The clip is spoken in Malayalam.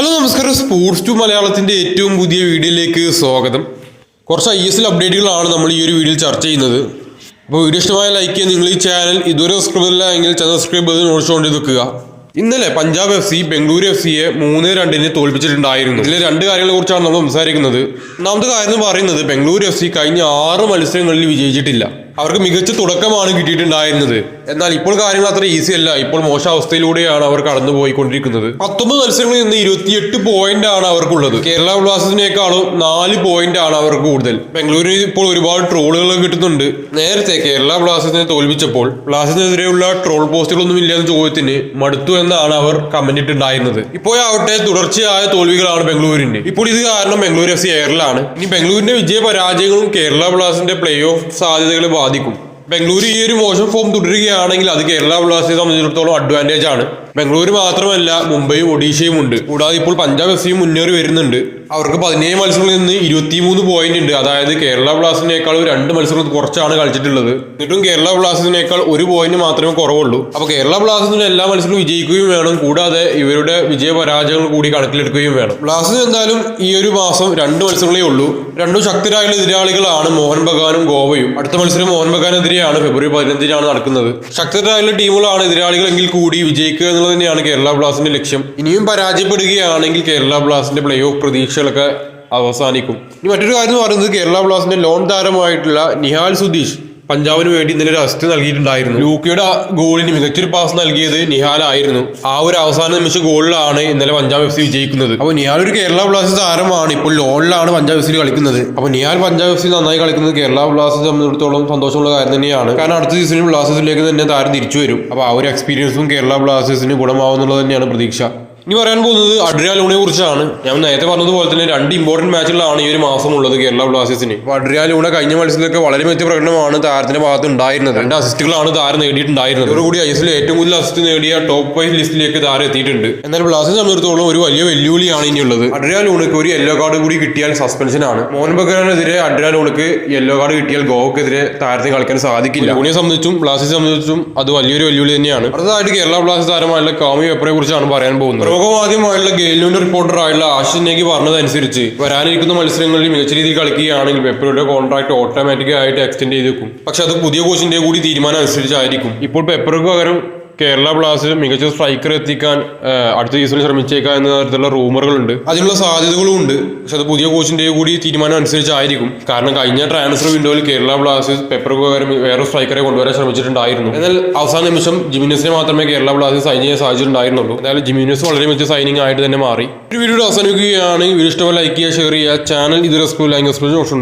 ഹലോ നമസ്കാരം. സ്പോർട്സ് ടു മലയാളത്തിന്റെ ഏറ്റവും പുതിയ വീഡിയോയിലേക്ക് സ്വാഗതം. കുറച്ച് ഐ എസ് എൽ അപ്ഡേറ്റുകളാണ് നമ്മൾ ഈ ഒരു വീഡിയോയിൽ ചർച്ച ചെയ്യുന്നത്. അപ്പോൾ വീഡിയോ ഇഷ്ടമായ ലൈക്ക് ചെയ്യാൻ നിങ്ങൾ ഈ ചാനൽ ഇതുവരെ സബ്സ്ക്രൈബ് ചെയ്തില്ല എങ്കിൽ ചാനൽ സബ്സ്ക്രൈബ് ചെയ്ത് നോട്ടിച്ചുകൊണ്ട് നിൽക്കുക ഇന്നലെ Punjab F C Bengaluru F സിയെ മൂന്ന് രണ്ടിന് തോൽപ്പിച്ചിട്ടുണ്ടായിരുന്നു. ഇതിലെ രണ്ട് കാര്യങ്ങളെ കുറിച്ചാണ് നമ്മൾ സംസാരിക്കുന്നത്. ഒന്നാമത്തെ കാര്യം എന്ന് പറയുന്നത് ബംഗളൂരു എഫ് സി കഴിഞ്ഞ ആറ് മത്സരങ്ങളിൽ വിജയിച്ചിട്ടില്ല. അവർക്ക് മികച്ച തുടക്കമാണ് കിട്ടിയിട്ടുണ്ടായിരുന്നത്. എന്നാൽ ഇപ്പോൾ കാര്യങ്ങൾ അത്ര ഈസി അല്ല. ഇപ്പോൾ മോശാവസ്ഥയിലൂടെയാണ് അവർ കടന്നു പോയിക്കൊണ്ടിരിക്കുന്നത് പത്തൊമ്പത് മത്സരങ്ങളിൽ നിന്ന് ഇരുപത്തിയെട്ട് പോയിന്റ് ആണ് അവർക്കുള്ളത്. കേരള ബ്ലാസ്റ്റേഴ്സിനേക്കാളും നാല് പോയിന്റ് ആണ് അവർക്ക് കൂടുതൽ. ബംഗളൂരിന് ഇപ്പോൾ ഒരുപാട് ട്രോളുകൾ കിട്ടുന്നുണ്ട്. നേരത്തെ കേരള ബ്ലാസ്റ്റേഴ്സിനെ തോൽപ്പിച്ചപ്പോൾ ബ്ലാസ്റ്റേഴ്സിനെതിരെയുള്ള ട്രോൾ പോസ്റ്റുകളൊന്നും ഇല്ല എന്ന ചോദ്യത്തിന് മടുത്തു എന്നാണ് അവർ കമന്റ് ഇട്ടുണ്ടായിരുന്നത് ഇപ്പോഴാവട്ടെ തുടർച്ചയായ തോൽവികളാണ് ബംഗളൂരിന്റെ ഇപ്പോൾ ഇത് കാരണം ബംഗളൂരു എഫ് സി എയറിലാണ് ഇനി ബംഗളൂരിന്റെ വിജയ പരാജയങ്ങളും കേരള ബ്ലാസ്റ്റേഴ്സിന്റെ പ്ലേ ഓഫ് സാധ്യതകളെ ബാധിക്കും. ബംഗളൂരു ഈ ഒരു മോശം ഫോം തുടരുകയാണെങ്കിൽ അത് കേരള ബ്ലാസ്റ്റേഴ്സ് സംബന്ധിച്ചിടത്തോളം അഡ്വാന്റേജ് ആണ്. ബംഗളൂരു മാത്രമല്ല മുംബൈയും ഒഡീഷയും ഉണ്ട്. കൂടാതെ ഇപ്പോൾ പഞ്ചാബ് എഫ് സിയും മുന്നേറി വരുന്നുണ്ട്. അവർക്ക് പതിനേഴ് മത്സരങ്ങളിൽ നിന്ന് ഇരുപത്തിമൂന്ന് പോയിന്റ് ഉണ്ട്. അതായത് കേരള ബ്ലാസ്റ്റേഴ്സിനേക്കാൾ രണ്ട് മത്സരങ്ങൾ കുറച്ചാണ് കളിച്ചിട്ടുള്ളത്. എന്നിട്ടും കേരള ബ്ലാസ്റ്റേഴ്സിനേക്കാൾ ഒരു പോയിന്റ് മാത്രമേ കുറവുള്ളൂ. അപ്പോൾ കേരള ബ്ലാസ്റ്റേഴ്സിന് എല്ലാ മത്സരങ്ങളും വിജയിക്കുകയും വേണം. കൂടാതെ ഇവരുടെ വിജയ പരാജയങ്ങൾ കൂടി കണക്കിലെടുക്കുകയും വേണം. ബ്ലാസ്റ്റേഴ്സ് എന്തായാലും ഈ ഒരു മാസം രണ്ട് മത്സരങ്ങളേ ഉള്ളൂ. രണ്ടും ശക്തരായുള്ള എതിരാളികളാണ് മോഹൻ ബഗാനും ഗോവയും. അടുത്ത മത്സരം മോഹൻ ബഗാനെതിരെയാണ്. ഫെബ്രുവരി പതിനഞ്ചിനാണ് നടക്കുന്നത്. ശക്തരായുള്ള ടീമുകളാണ് എതിരാളികളെങ്കിൽ കൂടി വിജയിക്കുക എന്നുള്ളത് തന്നെയാണ് കേരള ബ്ലാസ്റ്റിന്റെ ലക്ഷ്യം. ഇനിയും പരാജയപ്പെടുകയാണെങ്കിൽ കേരള ബ്ലാസ്റ്റിന്റെ പ്ലേ ഓഫ് പ്രതീക്ഷകളൊക്കെ അവസാനിക്കും. ഇനി മറ്റൊരു കാര്യം എന്ന് പറയുന്നത് കേരള ബ്ലാസ്റ്റിന്റെ ലോൺ താരമായിട്ടുള്ള നിഹാൽ സുധീഷ്. പഞ്ചാബിന് വേണ്ടി ഇന്നലെ ഒരു അസിസ്റ്റ് നൽകിയിട്ടുണ്ടായിരുന്നു. ലൂക്കയുടെ ഗോളിന് മികച്ചൊരു പാസ് നൽകിയത് നിഹാലായിരുന്നു ആ ഒരു അവസാന നിമിഷ ഗോളിലാണ് ഇന്നലെ പഞ്ചാബ് എഫ് സി വിജയിക്കുന്നത്. അപ്പോൾ നിഹാൽ ഒരു കേരള ബ്ലാസ്റ്റേഴ്സ് താരമാണ്. ഇപ്പോൾ ലോണിലാണ് പഞ്ചാബ് എഫ് സി കളിക്കുന്നത്. അപ്പോൾ നിഹാൽ പഞ്ചാബ് എഫ് സി നന്നായി കളിക്കുന്നത് കേരള ബ്ലാസ്റ്റേഴ്സ് സംബന്ധിച്ചിടത്തോളം സന്തോഷമുള്ള കാര്യം തന്നെയാണ്. കാരണം അടുത്ത സീസണിൽ ബ്ലാസ്റ്റേഴ്സിലേക്ക് തന്നെ താരം തിരിച്ചു വരും. അപ്പോൾ ആ ഒരു എക്സ്പീരിയൻസും കേരള ബ്ലാസ്റ്റേഴ്സിന് ഗുണമാവുന്നുള്ളത് തന്നെയാണ് പ്രതീക്ഷ. ഇനി പറയാൻ പോകുന്നത് അഡ്രിയാ ലൂണെ കുറിച്ചാണ്. ഞാൻ നേരത്തെ പറഞ്ഞതുപോലെ തന്നെ രണ്ട് ഇമ്പോർട്ടന്റ് മാച്ചുകളാണ് ഈ ഒരു മാസം ഉള്ളത് കേരള ബ്ലാസ്റ്റേഴ്സിന്. അപ്പോൾ അഡ്രിയാ ലൂണ കഴിഞ്ഞ മത്സരത്തിലൊക്കെ വളരെ മികച്ച പ്രകടനമാണ് താരത്തിന്റെ ഭാഗത്ത് ഉണ്ടായിരുന്നത്. രണ്ട് അസിസ്റ്റുകളാണ് താരം നേടിയിട്ടുണ്ടായിരുന്നത്. ഇതോടുകൂടി ഐ എസ് ഏറ്റവും കൂടുതൽ അസിസ്റ്റ് നേടിയ ടോപ്പ് ഫൈവ് ലിസ്റ്റിലേക്ക് താരം എത്തിയിട്ടുണ്ട്. എന്നാൽ ബ്ലാസ്റ്റേഴ്സ് സംബന്ധിച്ചിടത്തോളം ഒരു വലിയ വെല്ലുവിളിയാണ് ഇനിയുള്ളത് അഡ്രിയാ ലൂണക്ക് ഒരു യെല്ലോ കാർഡ് കൂടി കിട്ടിയാൽ സസ്പെൻഷനാണ് മോഹൻ ബഗാനെതിരെ അഡ്രിയാ ലൂണക്ക് യെല്ലോ കാർഡ് കിട്ടിയാൽ ഗോവക്കെതിരെ താരത്തെ കളിക്കാൻ സാധിക്കില്ല. ലൂണിയെ സംബന്ധിച്ചും ബ്ലാസ്റ്റേഴ്സ് സംബന്ധിച്ചും അത് വലിയൊരു വെല്ലുവിളി തന്നെയാണ്. അടുത്തതായിട്ട് കേരള ബ്ലാസ്റ്റേഴ്സ് താരമായുള്ള കാമി വെപ്പറെ കുറിച്ചാണ് പറയാൻ പോകുന്നത്? ലോകമാദ്യമായുള്ള ഗെയിലിന്റെ റിപ്പോർട്ടറായുള്ള ആശിഷ് നേഗി പറഞ്ഞതനുസരിച്ച് വരാനിരിക്കുന്ന മത്സരങ്ങളിൽ മികച്ച രീതിയിൽ കളിക്കുകയാണെങ്കിൽ പെപ്പറുടെ കോൺട്രാക്ട് ഓട്ടോമാറ്റിക്കായിട്ട് എക്സ്റ്റെൻഡ് ചെയ്തേക്കും. പക്ഷെ അത് പുതിയ കോച്ചിന്റെ കൂടി തീരുമാനം അനുസരിച്ചായിരിക്കും. ഇപ്പോൾ പെപ്പർക്ക് പകരം കേരള ബ്ലാസ്റ്റേഴ്സ് മികച്ച സ്ട്രൈക്കർ എത്തിക്കാൻ അടുത്ത സീസണിൽ ശ്രമിച്ചേക്കാം എന്ന തരത്തിലുള്ള റൂമറുകളുണ്ട് അതിനുള്ള സാധ്യതകളും ഉണ്ട്. പക്ഷെ അത് പുതിയ കോച്ചിന്റെ കൂടി തീരുമാനം അനുസരിച്ചായിരിക്കും. കാരണം കഴിഞ്ഞ ട്രാൻസ്ഫർ വിൻഡോയിൽ കേരള ബ്ലാസ്റ്റേഴ്സ് പെപ്പർക്ക് പകരം വേറെ സ്ട്രൈക്കറെ കൊണ്ടുവരാൻ ശ്രമിച്ചിട്ടുണ്ടായിരുന്നു. എന്നാൽ അവസാന നിമിഷം ജിമിനസിനെ മാത്രമേ കേരള ബ്ലാസ്റ്റേഴ്സ് സൈൻ ചെയ്യാൻ സാധിച്ചിട്ടുണ്ടായിരുന്നുള്ളൂ. എന്തായാലും ജിമിനസ് വളരെ മികച്ച സൈനിങ് ആയിട്ട് തന്നെ മാറി. ഒരു വീഡിയോ അവസാനിക്കുകയാണെങ്കിൽ വീഡിയോ ഇഷ്ടമായി ലൈക്ക് ചെയ്യുക ഷെയർ ചെയ്യുക. ചാനൽ ഇത് സ്കൂൾ ലാംഗ്വേജ് ഓപ്ഷൻ